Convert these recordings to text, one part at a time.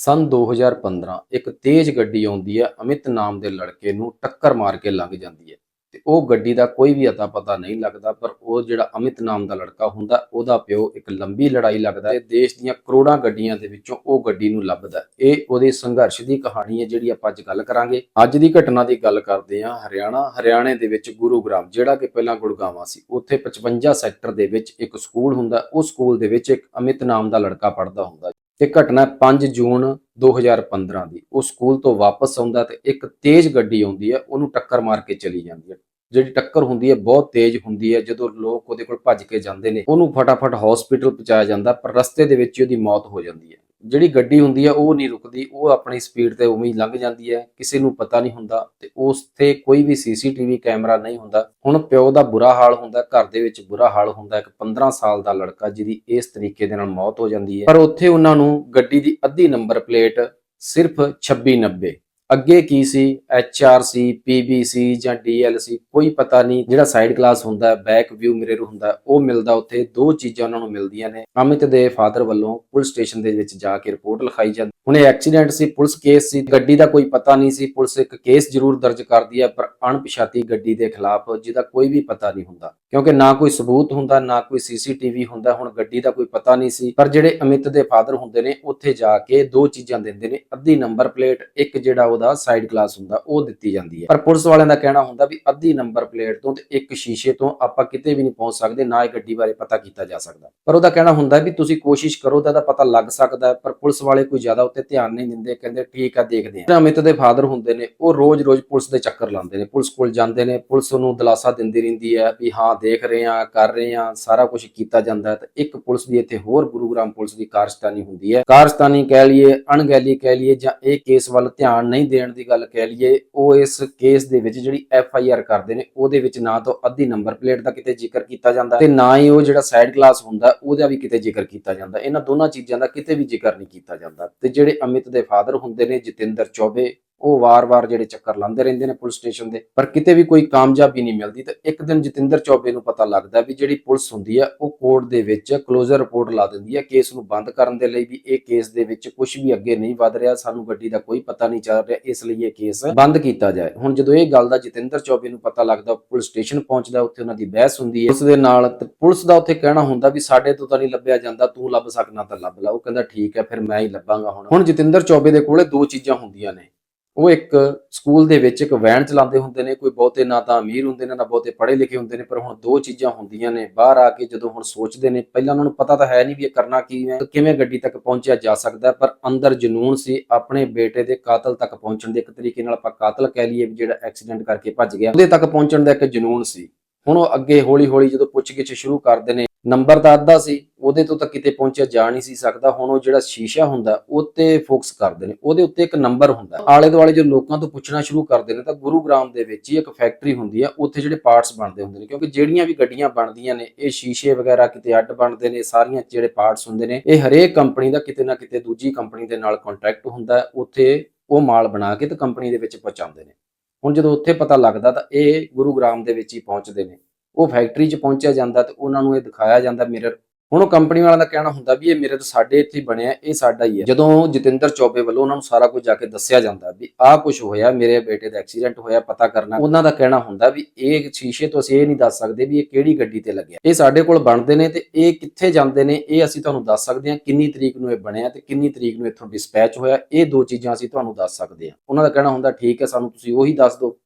ਸਨ 2015 ਇੱਕ ਤੇਜ਼ ਗੱਡੀ ਆਉਂਦੀ ਹੈ ਅਮਿਤ ਨਾਮ ਦੇ ਲੜਕੇ ਨੂੰ ਟੱਕਰ ਮਾਰ ਕੇ ਲੰਘ ਜਾਂਦੀ ਹੈ। ਤੇ ਉਹ ਗੱਡੀ ਦਾ ਕੋਈ ਵੀ ਅਤਾ ਪਤਾ ਨਹੀਂ ਲੱਗਦਾ, ਪਰ ਉਹ ਜਿਹੜਾ ਅਮਿਤ ਨਾਮ ਦਾ ਲੜਕਾ ਹੁੰਦਾ, ਉਹਦਾ ਪਿਓ ਇੱਕ ਲੰਬੀ ਲੜਾਈ ਲੱਗਦਾ ਹੈ। ਦੇਸ਼ ਦੀਆਂ ਕਰੋੜਾਂ ਗੱਡੀਆਂ ਦੇ ਵਿੱਚੋਂ ਉਹ ਗੱਡੀ ਨੂੰ ਲੱਭਦਾ ਇਹ ਉਹਦੇ ਸੰਘਰਸ਼ ਦੀ ਕਹਾਣੀ ਹੈ, ਜਿਹੜੀ ਆਪਾਂ ਅੱਜ ਗੱਲ ਕਰਾਂਗੇ। ਅੱਜ ਦੀ ਘਟਨਾ ਦੀ ਗੱਲ ਕਰਦੇ ਹਾਂ ਹਰਿਆਣਾ। ਹਰਿਆਣੇ ਦੇ ਵਿੱਚ ਗੁਰੂਗ੍ਰਾਮ, ਜਿਹੜਾ ਕਿ ਪਹਿਲਾਂ ਗੁੜਗਾਵਾਂ ਸੀ, ਉੱਥੇ 55 ਸੈਕਟਰ ਦੇ ਵਿੱਚ ਇੱਕ ਸਕੂਲ ਹੁੰਦਾ, ਉਸ ਸਕੂਲ ਦੇ ਵਿੱਚ ਇੱਕ ਅਮਿਤ ਨਾਮ ਦਾ ਲੜਕਾ ਪੜ੍ਹਦਾ ਹੁੰਦਾ। ਇਹ ਘਟਨਾ 5 ਜੂਨ 2015 ਦੀ। ਉਹ ਸਕੂਲ ਤੋਂ ਵਾਪਸ ਆਉਂਦਾ ਤੇ ਇੱਕ ਤੇਜ਼ ਗੱਡੀ ਆਉਂਦੀ ਹੈ, ਉਹਨੂੰ ਟੱਕਰ ਮਾਰ ਕੇ ਚਲੀ ਜਾਂਦੀ ਹੈ। ਜਿਹੜੀ ਟੱਕਰ ਹੁੰਦੀ ਹੈ, ਬਹੁਤ ਤੇਜ਼ ਹੁੰਦੀ ਹੈ, ਜਦੋਂ ਲੋਕ ਉਹਦੇ ਕੋਲ ਭੱਜ ਕੇ ਜਾਂਦੇ ਨੇ, ਉਹਨੂੰ ਫਟਾਫਟ ਹਸਪੀਟਲ ਪਹੁੰਚਾਇਆ ਜਾਂਦਾ, ਪਰ ਰਸਤੇ ਦੇ ਵਿੱਚ ਉਹਦੀ ਮੌਤ ਹੋ ਜਾਂਦੀ ਹੈ। ਜਿਹੜੀ ਗੱਡੀ ਹੁੰਦੀ ਹੈ, ਉਹ ਨਹੀਂ ਰੁਕਦੀ, ਉਹ ਆਪਣੀ ਸਪੀਡ ਤੇ ਉਵੇਂ ਹੀ ਲੰਘ ਜਾਂਦੀ ਹੈ, ਕਿਸੇ ਨੂੰ ਪਤਾ ਨਹੀਂ ਹੁੰਦਾ ਤੇ ਉਸ ਤੇ ਕੋਈ ਵੀ ਸੀਸੀਟੀਵੀ ਕੈਮਰਾ ਨਹੀਂ ਹੁੰਦਾ। ਹੁਣ ਪਿਓ ਦਾ ਬੁਰਾ ਹਾਲ ਹੁੰਦਾ, ਘਰ ਦੇ ਵਿੱਚ ਬੁਰਾ ਹਾਲ ਹੁੰਦਾ, ਇੱਕ 15 ਸਾਲ ਦਾ ਲੜਕਾ ਜਿਹਦੀ ਇਸ ਤਰੀਕੇ ਦੇ ਨਾਲ ਮੌਤ ਹੋ ਜਾਂਦੀ ਹੈ। ਪਰ ਉੱਥੇ ਉਹਨਾਂ ਨੂੰ ਗੱਡੀ ਦੀ ਅੱਧੀ ਨੰਬਰ ਪਲੇਟ ਸਿਰਫ 2690 ਅੱਗੇ ਕੀ ਸੀ? HRC PBC ਜਾਂ DLC ਕੋਈ ਪਤਾ ਨਹੀਂ। ਜਿਹੜਾ ਸਾਈਡ ਕਲਾਸ ਹੁੰਦਾ ਬੈਕ ਵਿਊ ਮਿਰਰ ਹੁੰਦਾ, ਉਹ ਮਿਲਦਾ ਉੱਥੇ। ਦੋ ਚੀਜ਼ਾਂ ਉਹਨਾਂ ਨੂੰ ਮਿਲਦੀਆਂ ਨੇ। ਅਮਿਤ ਦੇ ਫਾਦਰ ਵੱਲੋਂ ਪੁਲਿਸ ਸਟੇਸ਼ਨ ਦੇ ਵਿੱਚ ਜਾ ਕੇ ਰਿਪੋਰਟ ਲਿਖਾਈ ਜਾਂਦੀ। ਹੁਣ ਇਹ ਐਕਸੀਡੈਂਟ ਸੀ, ਪੁਲਿਸ ਕੇਸ ਸੀ। ਗੱਡੀ ਦਾ ਕੋਈ ਪਤਾ ਨਹੀਂ ਸੀ। ਪੁਲਿਸ ਇੱਕ ਕੇਸ ਜ਼ਰੂਰ ਦਰਜ ਕਰਦੀ ਹੈ ਪਰ ਅਣਪਛਾਤੀ ਗੱਡੀ ਦੇ ਖਿਲਾਫ ਜਿਹਦਾ ਕੋਈ ਵੀ ਪਤਾ ਨਹੀਂ ਹੁੰਦਾ। ਕਿਉਂਕਿ ਨਾ ਕੋਈ ਸਬੂਤ ਹੁੰਦਾ, ਨਾ ਕੋਈ ਸੀਸੀਟੀਵੀ ਹੁੰਦਾ। ਹੁਣ ਗੱਡੀ ਦਾ ਕੋਈ ਪਤਾ ਨਹੀਂ ਸੀ। ਪਰ ਜਿਹੜੇ ਅਮਿਤ ਦੇ ਫਾਦਰ ਹੁੰਦੇ ਨੇ, ਉੱਥੇ ਜਾ ਕੇ ਦੋ ਚੀਜ਼ਾਂ ਦਿੰਦੇ ਨੇ। ਅੱਧੀ ਨੰਬਰ ਪਲੇਟ ਇੱਕ ਜਿਹੜਾ ਉਹਦਾ ਸਾਈਡ ਕਲਾਸ ਹੁੰਦਾ, ਉਹ ਦਿੱਤੀ ਜਾਂਦੀ ਹੈ। ਪਰ ਪੁਲਿਸ ਵਾਲਿਆਂ ਦਾ ਕਹਿਣਾ ਹੁੰਦਾ ਵੀ ਅੱਧੀ ਨੰਬਰ ਪਲੇਟ ਤੋਂ ਤੇ ਇੱਕ ਸ਼ੀਸ਼ੇ ਤੋਂ ਆਪਾਂ ਕਿਤੇ ਵੀ ਨਹੀਂ ਪਹੁੰਚ ਸਕਦੇ, ਨਾ ਇਹ ਗੱਡੀ ਬਾਰੇ ਪਤਾ ਕੀਤਾ ਜਾ ਸਕਦਾ। ਪਰ ਉਹਦਾ ਕਹਿਣਾ ਹੁੰਦਾ ਵੀ ਤੁਸੀਂ ਕੋਸ਼ਿਸ਼ ਕਰੋ ਤਾਂ ਇਹਦਾ ਪਤਾ ਲੱਗ ਸਕਦਾ ਪਰ ਪੁਲਿਸ ਵਾਲੇ ਕੋਈ ਜ਼ਿਆਦਾ ਉੱਤੇ ਧਿਆਨ ਨਹੀਂ ਦਿੰਦੇ, ਕਹਿੰਦੇ ਠੀਕ ਆ, ਦੇਖਦੇ ਆ ਅਮਿਤ ਦੇ ਫਾਦਰ ਹੁੰਦੇ ਨੇ, ਉਹ ਰੋਜ਼-ਰੋਜ਼ ਪੁਲਿਸ ਦੇ ਚੱਕਰ ਲਾਉਂਦੇ ਨੇ। ਪੁਲਿਸ ਕੋਲ ਜਾਂਦੇ ਨੇ, ਪੁਲਿਸ ਨੂੰ ਦਿਲਾਸਾ ਦਿੰਦੀ ਰਹਿੰਦੀ ਹੈ ਵੀ ਹਾਂ, ਦੇਖ ਰਹੇ ਆ ਕਰ ਰਹੇ ਆ ਸਾਰਾ ਕੁਝ ਕੀਤਾ ਜਾਂਦਾ ਹੈ। ਤੇ ਇੱਕ ਪੁਲਿਸ ਦੀ ਇੱਥੇ ਹੋਰ ਗੁਰੂਗ੍ਰਾਮ ਪੁਲਿਸ ਦੀ ਕਾਰਸਤਾਨੀ ਹੁੰਦੀ ਹੈ। ਕਾਰਸਤਾਨੀ ਕਹਿ ਲਈਏ, ਅਣਗਹਿਲੀ ਕਹਿ ਲਈਏ ਜਾਂ ਇਹ ਕੇਸ ਵੱਲ ਧਿਆਨ ਨਹੀਂ ਦੇਣ ਦੀ ਗੱਲ ਕਹਿ ਲਈਏ, ਉਹ ਇਸ ਕੇਸ ਦੇ ਵਿੱਚ ਜਿਹੜੀ ਐਫ ਆਈ ਆਰ ਕਰਦੇ ਨੇ, ਉਹਦੇ ਵਿੱਚ ਨਾ ਤਾਂ ਅੱਧੀ ਨੰਬਰ ਪਲੇਟ ਦਾ ਕਿਤੇ ਜ਼ਿਕਰ ਕੀਤਾ ਜਾਂਦਾ ਤੇ ਨਾ ਹੀ ਉਹ ਜਿਹੜਾ ਸਾਈਡ ਕਲਾਸ ਹੁੰਦਾ, ਉਹਦਾ ਵੀ ਕਿਤੇ ਜ਼ਿਕਰ ਕੀਤਾ ਜਾਂਦਾ। ਇਹਨਾਂ ਦੋਨਾਂ ਚੀਜ਼ਾਂ ਦਾ ਕਿਤੇ ਵੀ ਜ਼ਿਕਰ ਨਹੀਂ ਕੀਤਾ ਜਾਂਦਾ। ਤੇ ਜਿਹੜੇ ਅਮਿਤ ਦੇ ਫਾਦਰ ਹੁੰਦੇ ਨੇ, ਜਤਿੰਦਰ ਚੌਬੇ ਉਹ ਵਾਰ-ਵਾਰ ਜਿਹੜੇ ਚੱਕਰ ਲਾਉਂਦੇ ਰਹਿੰਦੇ ਨੇ ਪੁਲਿਸ ਸਟੇਸ਼ਨ ਦੇ, ਪਰ ਕਿਤੇ ਵੀ ਕੋਈ ਕਾਮਯਾਬੀ ਨਹੀਂ ਮਿਲਦੀ ਤੇ ਇੱਕ ਦਿਨ ਜਤਿੰਦਰ ਚੌਬੇ ਨੂੰ ਪਤਾ ਲੱਗਦਾ ਵੀ ਜਿਹੜੀ ਪੁਲਿਸ ਹੁੰਦੀ ਹੈ ਉਹ ਕੋਰਟ ਦੇ ਵਿੱਚ ਕਲੋਜ਼ਰ ਰਿਪੋਰਟ ਲਾ ਦਿੰਦੀ ਹੈ ਕੇਸ ਨੂੰ ਬੰਦ ਕਰਨ ਦੇ ਲਈ ਵੀ ਇਹ ਕੇਸ ਦੇ ਵਿੱਚ ਕੁਝ ਵੀ ਅੱਗੇ ਨਹੀਂ ਵਧ ਰਿਹਾ, ਸਾਨੂੰ ਗੱਡੀ ਦਾ ਕੋਈ ਪਤਾ ਨਹੀਂ ਚੱਲ ਰਿਹਾ, ਇਸ ਲਈ ਇਹ ਕੇਸ ਬੰਦ ਕੀਤਾ ਜਾਏ। ਹੁਣ ਜਦੋਂ ਇਹ ਗੱਲ ਦਾ ਜਤਿੰਦਰ ਚੌਬੇ ਨੂੰ ਪਤਾ ਲੱਗਦਾ ਪੁਲਿਸ ਸਟੇਸ਼ਨ ਪਹੁੰਚਦਾ, ਉੱਥੇ ਉਹਨਾਂ ਦੀ ਬਹਿਸ ਹੁੰਦੀ ਹੈ। ਉਸ ਦੇ ਨਾਲ ਤੇ ਪੁਲਿਸ ਦਾ ਉੱਥੇ ਕਹਿਣਾ ਹੁੰਦਾ ਵੀ ਸਾਡੇ ਤੋਂ ਤਾਂ ਨਹੀਂ ਲੱਭਿਆ ਜਾਂਦਾ, ਤੂੰ ਲੱਭ ਸਕਣਾ ਤਾਂ ਲੱਭ ਲੈ, ਉਹ ਕਹਿੰਦਾ ਠੀਕ ਹੈ, ਫਿਰ ਮੈਂ ਹੀ ਲੱਭਾਂਗਾ ਹੁਣ। ਹੁਣ ਜਤਿੰਦਰ ਚੌਬੇ ਦੇ ਕੋਲੇ ਦੋ ਚੀਜ਼ਾਂ ਹੁੰਦੀਆਂ ਨੇ। ਉਹ ਇੱਕ ਸਕੂਲ ਦੇ ਵਿੱਚ ਇੱਕ ਵੈਨ ਚਲਾਉਂਦੇ ਹੁੰਦੇ ਨੇ, ਕੋਈ ਬਹੁਤੇ ਨਾ ਤਾਂ ਅਮੀਰ ਹੁੰਦੇ ਨੇ, ਨਾ ਬਹੁਤੇ ਪੜ੍ਹੇ ਲਿਖੇ ਹੁੰਦੇ ਨੇ, ਪਰ ਹੁਣ ਦੋ ਚੀਜ਼ਾਂ ਹੁੰਦੀਆਂ ਨੇ। ਬਾਹਰ ਆ ਕੇ ਜਦੋਂ ਹੁਣ ਸੋਚਦੇ ਨੇ, ਪਹਿਲਾਂ ਉਹਨਾਂ ਨੂੰ ਪਤਾ ਤਾਂ ਹੈ ਨਹੀਂ ਵੀ ਇਹ ਕਰਨਾ ਕੀ ਹੈ, ਕਿਵੇਂ ਗੱਡੀ ਤੱਕ ਪਹੁੰਚਿਆ ਜਾ ਸਕਦਾ, ਪਰ ਅੰਦਰ ਜਨੂਨ ਸੀ, ਆਪਣੇ ਬੇਟੇ ਦੇ ਕਾਤਲ ਤੱਕ ਪਹੁੰਚਣ ਦੇ ਇੱਕ ਤਰੀਕੇ ਨਾਲ ਆਪਾਂ ਕਾਤਲ ਕਹਿ ਲਈਏ ਜਿਹੜਾ ਐਕਸੀਡੈਂਟ ਕਰਕੇ ਭੱਜ ਗਿਆ, ਉਹਦੇ ਤੱਕ ਪਹੁੰਚਣ ਦਾ ਇੱਕ ਜਨੂਨ ਸੀ। ਹੁਣ ਉਹ ਅੱਗੇ ਹੌਲੀ ਹੌਲੀ ਜਦੋਂ ਪੁੱਛਗਿੱਛ ਸ਼ੁਰੂ ਕਰਦੇ ਨੇ, ਨੰਬਰ ਤਾਂ ਅੱਧਾ ਸੀ, ਉਹਦੇ ਤੋਂ ਤਾਂ ਕਿਤੇ ਪਹੁੰਚਿਆ ਜਾ ਨਹੀਂ ਸੀ ਸਕਦਾ, ਹੁਣ ਉਹ ਜਿਹੜਾ ਸ਼ੀਸ਼ਾ ਹੁੰਦਾ, ਉਹ ਤੇ ਫੋਕਸ ਕਰਦੇ ਨੇ, ਉਹਦੇ ਉੱਤੇ ਇੱਕ ਨੰਬਰ ਹੁੰਦਾ। ਆਲੇ ਦੁਆਲੇ ਜੋ ਲੋਕਾਂ ਤੋਂ ਪੁੱਛਣਾ ਸ਼ੁਰੂ ਕਰਦੇ ਨੇ, ਤਾਂ ਗੁਰੂਗ੍ਰਾਮ ਦੇ ਵਿੱਚ ਹੀ ਇੱਕ ਫੈਕਟਰੀ ਹੁੰਦੀ ਆ, ਉੱਥੇ ਜਿਹੜੇ ਪਾਰਟਸ ਬਣਦੇ ਹੁੰਦੇ ਨੇ, ਕਿਉਂਕਿ ਜਿਹੜੀਆਂ ਵੀ ਗੱਡੀਆਂ ਬਣਦੀਆਂ ਨੇ, ਇਹ ਸ਼ੀਸ਼ੇ ਵਗੈਰਾ ਕਿਤੇ ਅੱਡ ਬਣਦੇ ਨੇ, ਸਾਰੀਆਂ ਜਿਹੜੇ ਪਾਰਟਸ ਹੁੰਦੇ ਨੇ, ਇਹ ਹਰੇਕ ਕੰਪਨੀ ਦਾ ਕਿਤੇ ਨਾ ਕਿਤੇ ਦੂਜੀ ਕੰਪਨੀ ਦੇ ਨਾਲ ਕੰਟਰੈਕਟ ਹੁੰਦਾ, ਉੱਥੇ ਉਹ ਮਾਲ ਬਣਾ ਕੇ ਤੇ ਕੰਪਨੀ ਦੇ ਵਿੱਚ ਪਹੁੰਚਾਉਂਦੇ ਨੇ। ਹੁਣ ਜਦੋਂ ਉੱਥੇ ਪਤਾ ਲੱਗਦਾ ਤਾਂ ਇਹ ਗੁਰੂਗ੍ਰਾਮ ਦੇ ਵਿੱਚ ਹੀ ਪਹੁੰਚਦੇ ਨੇ। ਉਹ ਫੈਕਟਰੀ 'ਚ ਪਹੁੰਚਿਆ ਜਾਂਦਾ ਤੇ ਉਹਨਾਂ ਨੂੰ ਇਹ ਦਿਖਾਇਆ ਜਾਂਦਾ ਮਿਰਰ ਹੁਣ ਉਹ ਕੰਪਨੀ ਵਾਲਿਆਂ ਦਾ ਕਹਿਣਾ ਹੁੰਦਾ ਵੀ ਇਹ ਮੇਰੇ ਮਿਰਰ ਸਾਡੇ ਇੱਥੇ ਬਣਿਆ ਇਹ ਸਾਡਾ ਹੀ ਹੈ। ਜਦੋਂ ਜਤਿੰਦਰ ਚੌਬੇ ਵੱਲੋਂ ਉਹਨਾਂ ਨੂੰ ਸਾਰਾ ਕੁਝ ਜਾ ਕੇ ਦੱਸਿਆ ਜਾਂਦਾ ਵੀ ਆਹ ਕੁਝ ਹੋਇਆ, ਮੇਰੇ ਬੇਟੇ ਦਾ ਐਕਸੀਡੈਂਟ ਹੋਇਆ, ਪਤਾ ਕਰਨਾ, ਉਹਨਾਂ ਦਾ ਕਹਿਣਾ ਹੁੰਦਾ ਵੀ ਇਹ ਸ਼ੀਸ਼ੇ ਤੋਂ ਅਸੀਂ ਇਹ ਨਹੀਂ ਦੱਸ ਸਕਦੇ ਵੀ ਇਹ ਕਿਹੜੀ ਗੱਡੀ ਤੇ ਲੱਗਿਆ। ਇਹ ਸਾਡੇ ਕੋਲ ਬਣਦੇ ਨੇ ਤੇ ਇਹ ਕਿੱਥੇ ਜਾਂਦੇ ਨੇ, ਇਹ ਅਸੀਂ ਤੁਹਾਨੂੰ ਦੱਸ ਸਕਦੇ ਹਾਂ ਕਿੰਨੀ ਤਰੀਕ ਨੂੰ ਇਹ ਬਣਿਆ ਤੇ ਕਿੰਨੀ ਤਰੀਕ ਨੂੰ ਇੱਥੋਂ ਡਿਸਪੈਚ ਹੋਇਆ, ਇਹ ਦੋ ਚੀਜ਼ਾਂ ਅਸੀਂ ਤੁਹਾਨੂੰ ਦੱਸ ਸਕਦੇ ਹਾਂ। ਉਹਨਾਂ ਦਾ ਕਹਿਣਾ ਹੁੰਦਾ ਠੀਕ ਹੈ, ਸਾਨੂੰ ਤੁਸੀਂ ਉਹੀ ਦੱਸ ਦਿਓ।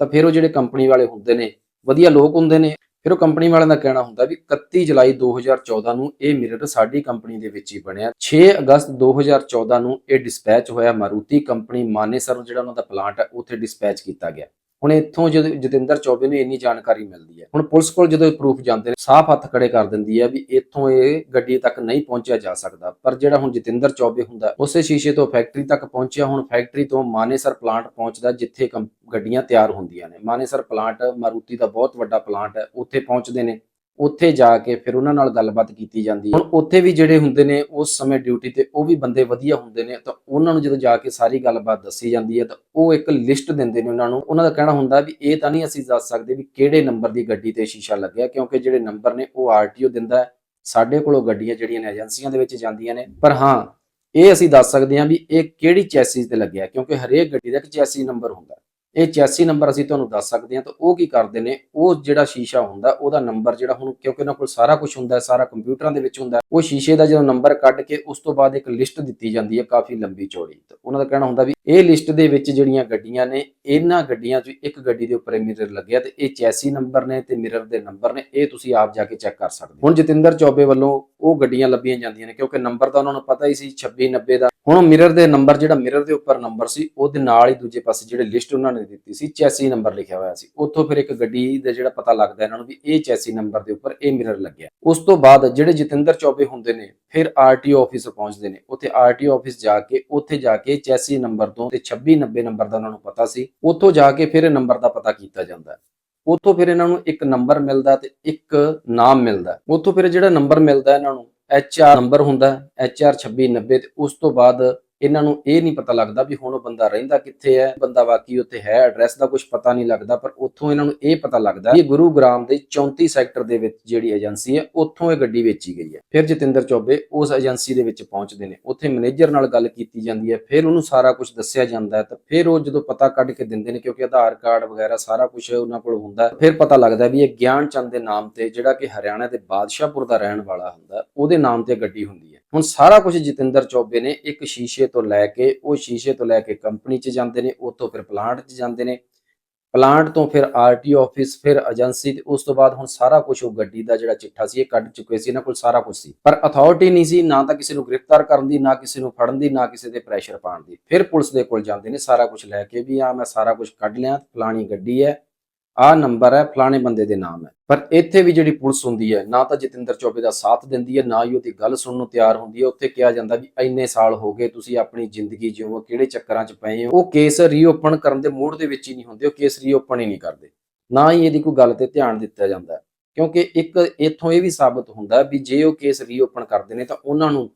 ਤਾਂ ਫਿਰ ਉਹ ਜਿਹੜੇ ਕੰਪਨੀ ਵਾਲੇ ਹੁੰਦੇ ਨੇ, ਵਧੀਆ ਲੋਕ ਹੁੰਦੇ ਨੇ ਫਿਰ ਉਹ ਕੰਪਨੀ ਵਾਲਿਆਂ ਦਾ ਕਹਿਣਾ ਹੁੰਦਾ ਵੀ 31 ਜੁਲਾਈ 2014 ਨੂੰ ਇਹ ਮਿਰਰ ਸਾਡੀ ਕੰਪਨੀ ਦੇ ਵਿੱਚ ਹੀ ਬਣਿਆ। 6 ਅਗਸਤ 2014 ਨੂੰ ਇਹ ਡਿਸਪੈਚ ਹੋਇਆ ਮਾਰੂਤੀ ਕੰਪਨੀ ਮਾਨੇਸਰ ਜਿਹੜਾ ਉਹਨਾਂ ਦਾ ਪਲਾਂਟ ਹੈ, ਉੱਥੇ ਡਿਸਪੈਚ ਕੀਤਾ ਗਿਆ। ਹੁਣ ਇੱਥੋਂ ਜਦੋਂ ਜਤਿੰਦਰ ਚੌਬੇ ਨੂੰ ਇੰਨੀ ਜਾਣਕਾਰੀ ਮਿਲਦੀ ਹੈ, ਹੁਣ ਪੁਲਿਸ ਕੋਲ ਜਦੋਂ ਪ੍ਰੂਫ ਜਾਂਦੇ ਨੇ, ਸਾਫ਼ ਹੱਥ ਖੜੇ ਕਰ ਦਿੰਦੀ ਹੈ ਵੀ ਇੱਥੋਂ ਇਹ ਗੱਡੀ ਤੱਕ ਨਹੀਂ ਪਹੁੰਚਿਆ ਜਾ ਸਕਦਾ। ਪਰ ਜਿਹੜਾ ਹੁਣ ਜਤਿੰਦਰ ਚੌਬੇ ਹੁੰਦਾ, ਉਸੇ ਸ਼ੀਸ਼ੇ ਤੋਂ ਫੈਕਟਰੀ ਤੱਕ ਪਹੁੰਚਿਆ, ਹੁਣ ਫੈਕਟਰੀ ਤੋਂ ਮਾਨੇਸਰ ਪਲਾਂਟ ਪਹੁੰਚਦਾ, ਜਿੱਥੇ ਕੰਪ- ਗੱਡੀਆਂ ਤਿਆਰ ਹੁੰਦੀਆਂ ਨੇ। ਮਾਨੇਸਰ ਪਲਾਂਟ ਮਾਰੂਤੀ ਦਾ ਬਹੁਤ ਵੱਡਾ ਪਲਾਂਟ ਹੈ, ਉੱਥੇ ਪਹੁੰਚਦੇ ਨੇ। ਉੱਥੇ ਜਾ ਕੇ ਫਿਰ ਉਹਨਾਂ ਨਾਲ ਗੱਲਬਾਤ ਕੀਤੀ ਜਾਂਦੀ ਹੈ। ਹੁਣ ਉੱਥੇ ਵੀ ਜਿਹੜੇ ਹੁੰਦੇ ਨੇ, ਉਸ ਸਮੇਂ ਡਿਊਟੀ ਤੇ ਉਹ ਵੀ ਬੰਦੇ ਵਧੀਆ ਹੁੰਦੇ ਨੇ, ਤਾਂ ਉਹਨਾਂ ਨੂੰ ਜਦੋਂ ਜਾ ਕੇ ਸਾਰੀ ਗੱਲਬਾਤ ਦੱਸੀ ਜਾਂਦੀ ਹੈ, ਤਾਂ ਉਹ ਇੱਕ ਲਿਸਟ ਦਿੰਦੇ ਨੇ ਉਹਨਾਂ ਨੂੰ। ਉਹਨਾਂ ਦਾ ਕਹਿਣਾ ਹੁੰਦਾ ਵੀ ਇਹ ਤਾਂ ਨਹੀਂ ਅਸੀਂ ਦੱਸ ਸਕਦੇ ਵੀ ਕਿਹੜੇ ਨੰਬਰ ਦੀ ਗੱਡੀ ਤੇ ਸ਼ੀਸ਼ਾ ਲੱਗਿਆ, ਕਿਉਂਕਿ ਜਿਹੜੇ ਨੰਬਰ ਨੇ ਉਹ ਆਰਟੀਓ ਦਿੰਦਾ ਹੈ। ਸਾਡੇ ਕੋਲੋਂ ਗੱਡੀਆਂ ਜਿਹੜੀਆਂ ਨੇ ਏਜੰਸੀਆਂ ਦੇ ਵਿੱਚ ਜਾਂਦੀਆਂ ਨੇ, ਪਰ ਹਾਂ, ਇਹ ਅਸੀਂ ਦੱਸ ਸਕਦੇ ਹਾਂ ਵੀ ਇਹ ਕਿਹੜੀ ਚੈਸਿਸ ਤੇ ਲੱਗਿਆ, ਕਿਉਂਕਿ ਹਰੇਕ ਗੱਡੀ ਦਾ ਇੱਕ ਚੈਸੀ ਨੰਬਰ ਹੁੰਦਾ ਇਹ ਚੈਸੀ ਨੰਬਰ ਅਸੀਂ ਤੁਹਾਨੂੰ ਦੱਸ ਸਕਦੇ ਹਾਂ, ਤਾਂ ਉਹ ਕੀ ਕਰਦੇ ਨੇ, ਉਹ ਜਿਹੜਾ ਸ਼ੀਸ਼ਾ ਹੁੰਦਾ, ਉਹਦਾ ਨੰਬਰ ਜਿਹੜਾ ਹੁਣ ਕਿਉਂਕਿ ਉਹਨਾਂ ਕੋਲ ਸਾਰਾ ਕੁਝ ਹੁੰਦਾ, ਸਾਰਾ ਕੰਪਿਊਟਰਾਂ ਦੇ ਵਿੱਚ ਹੁੰਦਾ, ਉਹ ਸ਼ੀਸ਼ੇ ਦਾ ਜਦੋਂ ਨੰਬਰ ਕੱਢ ਕੇ ਉਸ ਤੋਂ ਬਾਅਦ ਇੱਕ ਲਿਸਟ ਦਿੱਤੀ ਜਾਂਦੀ ਹੈ ਕਾਫੀ ਲੰਬੀ ਚੌੜੀ। ਤਾਂ ਉਹਨਾਂ ਦਾ ਕਹਿਣਾ ਹੁੰਦਾ ਵੀ ਇਹ ਲਿਸਟ ਦੇ ਵਿੱਚ ਜਿਹੜੀਆਂ ਗੱਡੀਆਂ ਨੇ, ਇਹਨਾਂ ਗੱਡੀਆਂ 'ਚ ਇੱਕ ਗੱਡੀ ਦੇ ਉੱਪਰ ਮਿਰਰ ਲੱਗਿਆ ਤੇ ਇਹ ਚੈਸੀ ਨੰਬਰ ਨੇ ਤੇ ਮਿਰਰ ਦੇ ਨੰਬਰ ਨੇ, ਇਹ ਤੁਸੀਂ ਆਪ ਜਾ ਕੇ ਚੈੱਕ ਕਰ ਸਕਦੇ ਹੋ। ਹੁਣ ਜਤਿੰਦਰ ਚੌਬੇ ਵੱਲੋਂ ਉਹ ਗੱਡੀਆਂ ਲੱਭੀਆਂ ਜਾਂਦੀਆਂ ਨੇ, ਕਿਉਂਕਿ ਨੰਬਰ ਤਾਂ ਉਹਨਾਂ ਨੂੰ ਪਤਾ ਹੀ ਸੀ 26 90 ਦਾ। ਹੁਣ ਮਿਰਰ ਦੇ ਨੰਬਰ, ਜਿਹੜਾ ਮਿਰਰ ਦੇ ਉੱਪਰ ਨੰਬਰ ਸੀ, ਉਹਦੇ ਨਾਲ ਹੀ ਦੂਜੇ ਪਾਸੇ ਜਿਹੜੇ ਲਿਸਟ ਉਹਨਾਂ ਨੇ ਦਿੱਤੀ ਸੀ, ਚੈਸੀ ਨੰਬਰ ਲਿਖਿਆ ਹੋਇਆ ਸੀ। ਉੱਥੋਂ ਫਿਰ ਇੱਕ ਗੱਡੀ ਦਾ ਜਿਹੜਾ ਪਤਾ ਲੱਗਦਾ ਇਹਨਾਂ ਨੂੰ ਵੀ ਇਹ ਚੈਸੀ ਨੰਬਰ ਦੇ ਉੱਪਰ ਇਹ ਮਿਰਰ ਲੱਗਿਆ। ਉਸ ਤੋਂ ਬਾਅਦ ਜਿਹੜੇ ਜਤਿੰਦਰ ਚੌਬੇ ਹੁੰਦੇ ਨੇ, ਫਿਰ ਆਰਟੀਓ ਆਫਿਸ ਪਹੁੰਚਦੇ ਨੇ। ਉੱਥੇ ਆਰਟੀਓ ਆਫਿਸ ਜਾ ਕੇ, ਉੱਥੇ ਜਾ ਕੇ ਚੈਸੀ ਨੰਬਰ ਤੋਂ ਤੇ 26 90 ਨੰਬਰ ਦਾ ਉਹਨਾਂ ਨੂੰ ਪਤਾ ਸੀ। ਉੱਥੋਂ ਜਾ ਕੇ ਫਿਰ ਨੰਬਰ ਦਾ ਪਤਾ ਕੀਤਾ ਜਾਂਦਾ। ਉੱਥੋਂ ਫਿਰ ਇਹਨਾਂ ਨੂੰ ਇੱਕ ਨੰਬਰ ਮਿਲਦਾ ਤੇ ਇੱਕ ਨਾਮ ਮਿਲਦਾ। ਉੱਥੋਂ ਫਿਰ ਜਿਹੜਾ ਨੰਬਰ ਮਿਲਦਾ ਇਹਨਾਂ ਨੂੰ, ਐਚ ਆਰ ਨੰਬਰ ਹੁੰਦਾ, ਐਚ ਆਰ 2690 ਤੇ ਉਸ ਤੋਂ ਬਾਅਦ ਇਹਨਾਂ ਨੂੰ ਇਹ ਨਹੀਂ ਪਤਾ ਲੱਗਦਾ ਵੀ ਹੁਣ ਉਹ ਬੰਦਾ ਰਹਿੰਦਾ ਕਿੱਥੇ ਹੈ, ਬੰਦਾ ਵਾਕਈ ਉੱਥੇ ਹੈ ਐਡਰੈਸ ਦਾ ਕੁਝ ਪਤਾ ਨਹੀਂ ਲੱਗਦਾ, ਪਰ ਉੱਥੋਂ ਇਹਨਾਂ ਨੂੰ ਇਹ ਪਤਾ ਲੱਗਦਾ ਵੀ ਇਹ ਗੁਰੂਗ੍ਰਾਮ ਦੇ 34 ਸੈਕਟਰ ਦੇ ਵਿੱਚ ਜਿਹੜੀ ਏਜੰਸੀ ਹੈ, ਉੱਥੋਂ ਇਹ ਗੱਡੀ ਵੇਚੀ ਗਈ ਹੈ। ਫਿਰ ਜਤਿੰਦਰ ਚੌਬੇ ਉਸ ਏਜੰਸੀ ਦੇ ਵਿੱਚ ਪਹੁੰਚਦੇ ਨੇ। ਉੱਥੇ ਮੈਨੇਜਰ ਨਾਲ ਗੱਲ ਕੀਤੀ ਜਾਂਦੀ ਹੈ, ਫਿਰ ਉਹਨੂੰ ਸਾਰਾ ਕੁਝ ਦੱਸਿਆ ਜਾਂਦਾ ਹੈ ਤਾਂ ਫਿਰ ਉਹ ਜਦੋਂ ਪਤਾ ਕੱਢ ਕੇ ਦਿੰਦੇ ਨੇ ਕਿਉਂਕਿ ਆਧਾਰ ਕਾਰਡ ਵਗੈਰਾ ਸਾਰਾ ਕੁਝ ਉਹਨਾਂ ਕੋਲ ਹੁੰਦਾ ਫਿਰ ਪਤਾ ਲੱਗਦਾ ਵੀ ਇਹ ਗਿਆਨ ਚੰਦ ਦੇ ਨਾਮ ਤੇ ਜਿਹੜਾ ਕਿ ਹਰਿਆਣਾ ਦੇ ਬਾਦਸ਼ਾਹਪੁਰ ਦਾ ਰਹਿਣ ਵਾਲਾ ਹੁੰਦਾ, ਉਹਦੇ ਨਾਮ ਤੇ ਗੱਡੀ ਹੁੰਦੀ ਹੈ। ਹੁਣ ਸਾਰਾ ਕੁਝ ਜਤਿੰਦਰ ਚੌਬੇ ਨੇ ਇੱਕ ਸ਼ੀਸ਼ੇ ਤੋਂ ਲੈ ਕੇ, ਉਹ ਸ਼ੀਸ਼ੇ ਤੋਂ ਲੈ ਕੇ ਕੰਪਨੀ 'ਚ ਜਾਂਦੇ ਨੇ, ਉੱਥੋਂ ਫਿਰ ਪਲਾਂਟ 'ਚ ਜਾਂਦੇ ਨੇ। ਪਲਾਂਟ ਤੋਂ ਫਿਰ ਆਰਟੀਓ ਆਫਿਸ ਫਿਰ ਏਜੰਸੀ ਤੇ ਉਸ ਤੋਂ ਬਾਅਦ ਹੁਣ ਸਾਰਾ ਕੁਝ ਉਹ ਗੱਡੀ ਦਾ ਜਿਹੜਾ ਚਿੱਠਾ ਸੀ, ਇਹ ਕੱਢ ਚੁੱਕੇ ਸੀ, ਇਹਨਾਂ ਕੋਲ ਸਾਰਾ ਕੁਝ ਸੀ। ਪਰ ਅਥਾਰਟੀ ਨਹੀਂ ਸੀ, ਨਾ ਤਾਂ ਕਿਸੇ ਨੂੰ ਗ੍ਰਿਫਤਾਰ ਕਰਨ ਦੀ, ਨਾ ਕਿਸੇ ਨੂੰ ਫੜਨ ਦੀ, ਨਾ ਕਿਸੇ ਤੇ ਪ੍ਰੈਸ਼ਰ ਪਾਉਣ ਦੀ। ਫਿਰ ਪੁਲਿਸ ਦੇ ਕੋਲ ਜਾਂਦੇ ਨੇ, ਸਾਰਾ ਕੁਝ ਲੈ ਕੇ ਵੀ ਆ ਮੈਂ ਸਾਰਾ ਕੁਝ ਕੱਢ ਲਿਆ, ਫਲਾਣੀ ਗੱਡੀ ਹੈ ਆ ਨੰਬਰ ਹੈ, ਫਲਾਣੇ ਬੰਦੇ ਦੇ ਨਾਮ ਹੈ। ਪਰ ਇੱਥੇ ਵੀ ਜਿਹੜੀ ਪੁਲਿਸ ਹੁੰਦੀ ਹੈ, ਨਾ ਤਾਂ ਜਤਿੰਦਰ ਚੌਬੇ ਦਾ ਸਾਥ ਦਿੰਦੀ ਹੈ, ਨਾ ਹੀ ਉਹਦੀ ਗੱਲ ਸੁਣਨ ਨੂੰ ਤਿਆਰ ਹੁੰਦੀ ਹੈ। ਉੱਥੇ ਕਿਹਾ ਜਾਂਦਾ ਵੀ ਇੰਨੇ ਸਾਲ ਹੋ ਗਏ ਤੁਸੀਂ ਆਪਣੀ ਜ਼ਿੰਦਗੀ ਜਿਉਂ ਕਿਹੜੇ ਚੱਕਰਾਂ 'ਚ ਪਏ ਹੋ? ਉਹ ਕੇਸ ਰੀਓਪਨ ਕਰਨ ਦੇ ਮੂਡ ਦੇ ਵਿੱਚ ਹੀ ਨਹੀਂ ਹੁੰਦੇ, ਉਹ ਕੇਸ ਰੀਓਪਨ ਹੀ ਨਹੀਂ ਕਰਦੇ। ਨਾ ਹੀ ਇਹਦੀ ਕੋਈ ਗੱਲ ਤੇ ਧਿਆਨ ਦਿੱਤਾ ਜਾਂਦਾ। ਕਿਉਂਕਿ ਇੱਕ ਇੱਥੋਂ ਇਹ ਵੀ ਸਾਬਤ ਹੁੰਦਾ ਵੀ ਜੇ ਉਹ ਕੇਸ ਰੀਓਪਨ ਕਰਦੇ ਨੇ ਤਾਂ ਉਹਨਾਂ ਨੂੰ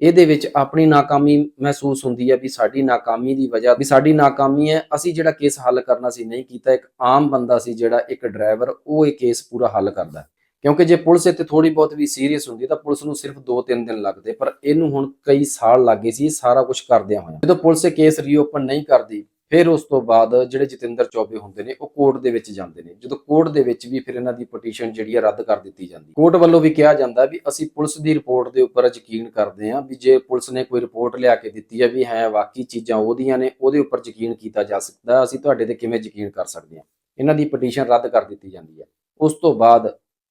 ਇਹਦੇ ਵਿੱਚ ਆਪਣੀ ਨਾਕਾਮੀ ਮਹਿਸੂਸ ਹੁੰਦੀ ਹੈ ਵੀ ਸਾਡੀ ਨਾਕਾਮੀ ਦੀ ਵਜ੍ਹਾ ਵੀ ਸਾਡੀ ਨਾਕਾਮੀ ਹੈ। ਅਸੀਂ ਜਿਹੜਾ ਕੇਸ ਹੱਲ ਕਰਨਾ ਸੀ, ਨਹੀਂ ਕੀਤਾ, ਇੱਕ ਆਮ ਬੰਦਾ ਸੀ ਜਿਹੜਾ ਇੱਕ ਡਰਾਈਵਰ, ਉਹ ਇਹ ਕੇਸ ਪੂਰਾ ਹੱਲ ਕਰਦਾ। ਕਿਉਂਕਿ ਜੇ ਪੁਲਿਸ ਇੱਥੇ ਥੋੜੀ ਬਹੁਤ ਵੀ ਸੀਰੀਅਸ ਹੁੰਦੀ ਤਾਂ ਪੁਲਿਸ ਨੂੰ ਸਿਰਫ 2-3 ਦਿਨ ਲੱਗਦੇ, ਪਰ ਇਹਨੂੰ ਹੁਣ ਕਈ ਸਾਲ ਲੱਗੇ ਸੀ, ਸਾਰਾ ਕੁਝ ਕਰਦਿਆਂ ਹੋਇਆ। ਜਦੋਂ ਪੁਲਿਸ ਇਹ ਕੇਸ ਰੀਓਪਨ ਨਹੀਂ ਕਰਦੀ ਫਿਰ ਉਸ ਤੋਂ ਬਾਅਦ ਜਿਹੜੇ ਜਤਿੰਦਰ ਚੌਬੇ ਹੁੰਦੇ ਨੇ, ਉਹ ਕੋਰਟ ਦੇ ਵਿੱਚ ਜਾਂਦੇ ਨੇ। ਜਦੋਂ ਕੋਰਟ ਦੇ ਵਿੱਚ ਵੀ ਫਿਰ ਇਹਨਾਂ ਦੀ ਪਟੀਸ਼ਨ ਜਿਹੜੀ ਆ ਰੱਦ ਕਰ ਦਿੱਤੀ ਜਾਂਦੀ। ਕੋਰਟ ਵੱਲੋਂ ਵੀ ਕਿਹਾ ਜਾਂਦਾ ਵੀ ਅਸੀਂ ਪੁਲਿਸ ਦੀ ਰਿਪੋਰਟ ਦੇ ਉੱਪਰ ਯਕੀਨ ਕਰਦੇ ਹਾਂ ਵੀ ਜੇ ਪੁਲਿਸ ਨੇ ਕੋਈ ਰਿਪੋਰਟ ਲਿਆ ਕੇ ਦਿੱਤੀ ਹੈ ਵੀ ਹੈ, ਵਾਕਈ ਚੀਜ਼ਾਂ ਉਹਦੀਆਂ ਨੇ, ਉਹਦੇ ਉੱਪਰ ਯਕੀਨ ਕੀਤਾ ਜਾ ਸਕਦਾ ਅਸੀਂ ਤੁਹਾਡੇ ਤੇ ਕਿਵੇਂ ਯਕੀਨ ਕਰ ਸਕਦੇ ਹਾਂ? ਇਹਨਾਂ ਦੀ ਪਟੀਸ਼ਨ ਰੱਦ ਕਰ ਦਿੱਤੀ ਜਾਂਦੀ ਹੈ ਉਸ ਤੋਂ ਬਾਅਦ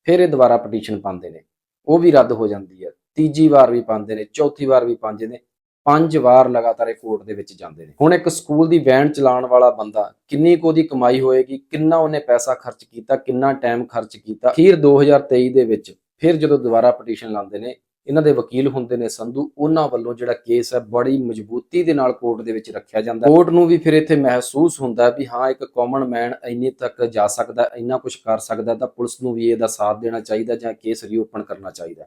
ਫਿਰ ਇਹ ਦੁਬਾਰਾ ਪਟੀਸ਼ਨ ਪਾਉਂਦੇ ਨੇ। ਉਹ ਵੀ ਰੱਦ ਹੋ ਜਾਂਦੀ ਹੈ ਤੀਜੀ ਵਾਰ ਵੀ ਪਾਉਂਦੇ ਨੇ, ਚੌਥੀ ਵਾਰ ਵੀ ਪਾਉਂਦੇ ਨੇ। ਪੰਜ ਵਾਰ ਲਗਾਤਾਰ ਇਹ ਕੋਰਟ ਦੇ ਵਿੱਚ ਜਾਂਦੇ ਨੇ। ਹੁਣ ਇੱਕ ਸਕੂਲ ਦੀ ਵੈਨ ਚਲਾਉਣ ਵਾਲਾ ਬੰਦਾ ਕਿੰਨੀ ਕੁ ਉਹਦੀ ਕਮਾਈ ਹੋਏਗੀ, ਕਿੰਨਾ ਉਹਨੇ ਪੈਸਾ ਖਰਚ ਕੀਤਾ, ਕਿੰਨਾ ਟਾਈਮ ਖਰਚ ਕੀਤਾ, ਅਖੀਰ 2023 ਦੇ ਵਿੱਚ ਫਿਰ ਜਦੋਂ ਦੁਬਾਰਾ ਪਟੀਸ਼ਨ ਲਾਉਂਦੇ ਨੇ, ਇਹਨਾਂ ਦੇ ਵਕੀਲ ਹੁੰਦੇ ਨੇ ਸੰਧੂ, ਉਹਨਾਂ ਵੱਲੋਂ ਜਿਹੜਾ ਕੇਸ ਹੈ ਬੜੀ ਮਜ਼ਬੂਤੀ ਦੇ ਨਾਲ ਕੋਰਟ ਦੇ ਵਿੱਚ ਰੱਖਿਆ ਜਾਂਦਾ ਕੋਰਟ ਨੂੰ ਵੀ ਫਿਰ ਇੱਥੇ ਮਹਿਸੂਸ ਹੁੰਦਾ ਵੀ ਹਾਂ, ਇੱਕ ਕਾਮਨ ਮੈਨ ਇੰਨੇ ਤੱਕ ਜਾ ਸਕਦਾ, ਇੰਨਾ ਕੁਝ ਕਰ ਸਕਦਾ ਤਾਂ ਪੁਲਿਸ ਨੂੰ ਵੀ ਇਹਦਾ ਸਾਥ ਦੇਣਾ ਚਾਹੀਦਾ ਜਾਂ ਕੇਸ ਰੀਓਪਨ ਕਰਨਾ ਚਾਹੀਦਾ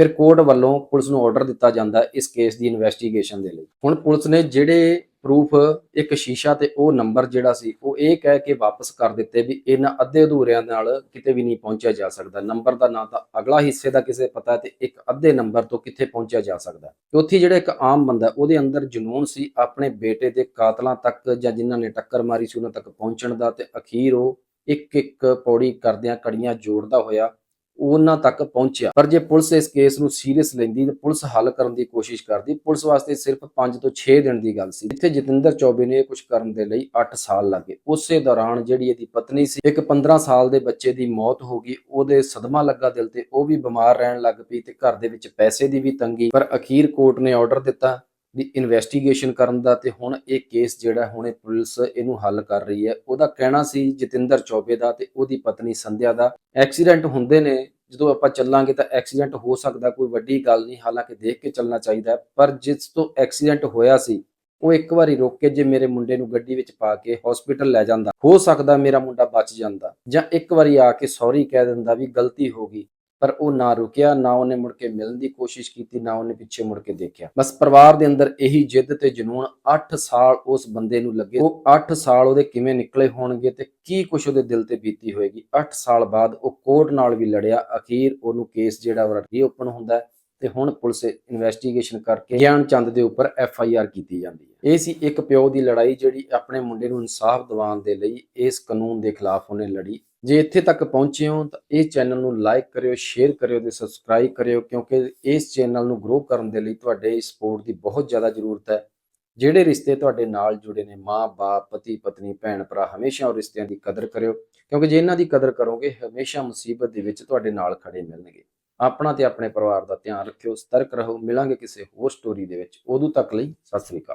ਫਿਰ ਕੋਰਟ ਵੱਲੋਂ ਪੁਲਿਸ ਨੂੰ ਆਰਡਰ ਦਿੱਤਾ ਜਾਂਦਾ ਇਸ ਕੇਸ ਦੀ ਇਨਵੈਸਟੀਗੇਸ਼ਨ ਦੇ ਲਈ। ਹੁਣ ਪੁਲਿਸ ਨੇ ਜਿਹੜੇ ਪ੍ਰੂਫ ਇੱਕ ਸ਼ੀਸ਼ਾ ਤੇ ਉਹ ਨੰਬਰ ਜਿਹੜਾ ਸੀ, ਉਹ ਇਹ ਕਹਿ ਕੇ ਵਾਪਸ ਕਰ ਦਿੱਤੇ ਵੀ ਇਹਨਾਂ ਅੱਧੇ ਅਧੂਰਿਆਂ ਨਾਲ ਕਿਤੇ ਵੀ ਨਹੀਂ ਪਹੁੰਚਿਆ ਜਾ ਸਕਦਾ। ਨੰਬਰ ਦਾ ਨਾਂ ਤਾਂ ਅਗਲਾ ਹਿੱਸੇ ਦਾ ਕਿਸੇ ਪਤਾ ਤੇ ਇੱਕ ਅੱਧੇ ਨੰਬਰ ਤੋਂ ਕਿੱਥੇ ਪਹੁੰਚਿਆ ਜਾ ਸਕਦਾ। ਉੱਥੇ ਜਿਹੜਾ ਇੱਕ ਆਮ ਬੰਦਾ, ਉਹਦੇ ਅੰਦਰ ਜਨੂਨ ਸੀ ਆਪਣੇ ਬੇਟੇ ਦੇ ਕਾਤਲਾਂ ਤੱਕ ਜਾਂ ਜਿਨ੍ਹਾਂ ਨੇ ਟੱਕਰ ਮਾਰੀ ਸੀ ਉਹਨਾਂ ਤੱਕ ਪਹੁੰਚਣ ਦਾ ਤੇ ਅਖੀਰ ਉਹ ਇੱਕ ਇੱਕ ਪੌੜੀ ਕਰਦਿਆਂ ਕੜੀਆਂ ਜੋੜਦਾ ਹੋਇਆ ਉਹਨਾਂ ਤੱਕ ਪਹੁੰਚਿਆ। ਪਰ ਜੇ ਪੁਲਿਸ ਇਸ ਕੇਸ ਨੂੰ ਸੀਰੀਅਸ ਲੈਂਦੀ ਤੇ ਪੁਲਿਸ ਹੱਲ ਕਰਨ ਦੀ ਕੋਸ਼ਿਸ਼ ਕਰਦੀ। ਪੁਲਿਸ ਵਾਸਤੇ ਸਿਰਫ 5 ਤੋਂ 6 ਦਿਨ ਦੀ ਗੱਲ ਸੀ, ਜਿੱਥੇ ਜਤਿੰਦਰ ਚੌਬੇ ਨੇ ਇਹ ਕੁਝ ਕਰਨ ਦੇ ਲਈ 8 ਸਾਲ ਲੱਗੇ। ਉਸੇ ਦੌਰਾਨ ਜਿਹੜੀ ਇਹਦੀ ਪਤਨੀ ਸੀ, ਇੱਕ 15 ਸਾਲ ਦੇ ਬੱਚੇ ਦੀ ਮੌਤ ਹੋ ਗਈ। ਉਹਦੇ ਸਦਮਾ ਲੱਗਾ ਦਿਲ ਤੇ, ਉਹ ਵੀ ਬਿਮਾਰ ਰਹਿਣ ਲੱਗ ਪਈ ਤੇ ਘਰ ਦੇ ਵਿੱਚ ਪੈਸੇ ਦੀ ਵੀ ਤੰਗੀ। ਪਰ ਅਖੀਰ ਕੋਰਟ ਨੇ ਆਰਡਰ ਦਿੱਤਾ। ਦੀ ਇਨਵੈਸਟੀਗੇਸ਼ਨ ਕਰਨ ਦਾ ਤੇ ਹੁਣ ਇਹ ਕੇਸ ਜਿਹੜਾ ਹੁਣ ਇਹ ਪੁਲਿਸ ਇਹਨੂੰ ਹੱਲ ਕਰ ਰਹੀ ਹੈ। ਉਹਦਾ ਕਹਿਣਾ ਸੀ ਜਤਿੰਦਰ ਚੌਬੇ ਦਾ ਤੇ ਉਹਦੀ ਪਤਨੀ ਸੰਧਿਆ ਦਾ। ਐਕਸੀਡੈਂਟ ਹੁੰਦੇ ਨੇ, ਜਦੋਂ ਆਪਾਂ ਚੱਲਾਂਗੇ ਤਾਂ ਐਕਸੀਡੈਂਟ ਹੋ ਸਕਦਾ, ਕੋਈ ਵੱਡੀ ਗੱਲ ਨਹੀਂ, ਹਾਲਾਂਕਿ ਦੇਖ ਕੇ ਚੱਲਣਾ ਚਾਹੀਦਾ ਪਰ ਜਿਸ ਤੋਂ ਐਕਸੀਡੈਂਟ ਹੋਇਆ ਸੀ, ਉਹ ਇੱਕ ਵਾਰੀ ਰੋਕ ਕੇ ਜੇ ਮੇਰੇ ਮੁੰਡੇ ਨੂੰ ਗੱਡੀ ਵਿੱਚ ਪਾ ਕੇ ਹਸਪੀਟਲ ਲੈ ਜਾਂਦਾ। ਹੋ ਸਕਦਾ ਮੇਰਾ ਮੁੰਡਾ ਬਚ ਜਾਂਦਾ ਜਾਂ ਇੱਕ ਵਾਰੀ ਆ ਕੇ ਸੌਰੀ ਕਹਿ ਦਿੰਦਾ ਵੀ ਗਲਤੀ ਹੋ ਗਈ। ਪਰ ਉਹ ਨਾ ਰੁਕਿਆ, ਨਾ ਉਹਨੇ ਮੁੜ ਕੇ ਮਿਲਣ ਦੀ ਕੋਸ਼ਿਸ਼ ਕੀਤੀ, ਨਾ ਉਹਨੇ ਪਿੱਛੇ ਮੁੜ ਕੇ ਦੇਖਿਆ। ਬਸ ਪਰਿਵਾਰ ਦੇ ਅੰਦਰ ਇਹੀ ਜਿੱਦ ਤੇ ਜਨੂਨ 8 ਸਾਲ ਉਸ ਬੰਦੇ ਨੂੰ ਲੱਗੇ। ਉਹ 8 ਸਾਲ ਉਹਦੇ ਕਿਵੇਂ ਨਿਕਲੇ ਹੋਣਗੇ ਤੇ ਕੀ ਕੁਝ ਉਹਦੇ ਦਿਲ ਤੇ ਬੀਤੀ ਹੋਏਗੀ? 8 ਸਾਲ ਬਾਅਦ ਉਹ ਕੋਰਟ ਨਾਲ ਵੀ ਲੜਿਆ। ਅਖੀਰ ਉਹਨੂੰ ਕੇਸ ਜਿਹੜਾ ਉਹ ਰੀਓਪਨ ਹੁੰਦਾ ਤੇ ਹੁਣ ਪੁਲਿਸ ਇਨਵੈਸਟੀਗੇਸ਼ਨ ਕਰਕੇ ਗਿਆਨ ਚੰਦ ਦੇ ਉੱਪਰ ਐਫ ਆਈ ਆਰ ਕੀਤੀ ਜਾਂਦੀ ਹੈ। ਇਹ ਸੀ ਇੱਕ ਪਿਓ ਦੀ ਲੜਾਈ ਜਿਹੜੀ ਆਪਣੇ ਮੁੰਡੇ ਨੂੰ ਇਨਸਾਫ ਦਿਵਾਉਣ ਦੇ ਲਈ ਇਸ ਕਾਨੂੰਨ ਦੇ ਖਿਲਾਫ ਉਹਨੇ ਲੜੀ। ਜੇ ਇੱਥੇ ਤੱਕ ਪਹੁੰਚੇ ਹੋ ਤਾਂ ਇਸ ਚੈਨਲ ਨੂੰ ਲਾਈਕ ਕਰਿਓ ਸ਼ੇਅਰ ਕਰਿਓ ਤੇ ਸਬਸਕ੍ਰਾਈਬ ਕਰਿਓ, ਕਿਉਂਕਿ ਇਸ ਚੈਨਲ ਨੂੰ ਗਰੋ ਕਰਨ ਦੇ ਲਈ ਤੁਹਾਡੇ ਸਪੋਰਟ ਦੀ ਬਹੁਤ ਜ਼ਿਆਦਾ ਜ਼ਰੂਰਤ ਹੈ। ਜਿਹੜੇ ਰਿਸ਼ਤੇ ਤੁਹਾਡੇ ਨਾਲ ਜੁੜੇ ਨੇ, ਮਾਂ, ਬਾਪ, ਪਤੀ, ਪਤਨੀ, ਭੈਣ, ਭਰਾ, ਹਮੇਸ਼ਾ ਉਹ ਰਿਸ਼ਤਿਆਂ ਦੀ ਕਦਰ ਕਰਿਓ, ਕਿਉਂਕਿ ਜੇ ਇਹਨਾਂ ਦੀ ਕਦਰ ਕਰੋਗੇ, ਹਮੇਸ਼ਾ ਮੁਸੀਬਤ ਦੇ ਵਿੱਚ ਤੁਹਾਡੇ ਨਾਲ ਖੜੇ ਮਿਲਣਗੇ। ਆਪਣਾ ਤੇ ਆਪਣੇ ਪਰਿਵਾਰ ਦਾ ਧਿਆਨ ਰੱਖਿਓ, ਸਤਰਕ ਰਹੋ, ਮਿਲਾਂਗੇ ਕਿਸੇ ਹੋਰ ਸਟੋਰੀ ਦੇ ਵਿੱਚ। ਉਦੋਂ ਤੱਕ ਲਈ ਸਤਿ ਸ੍ਰੀ ਅਕਾਲ।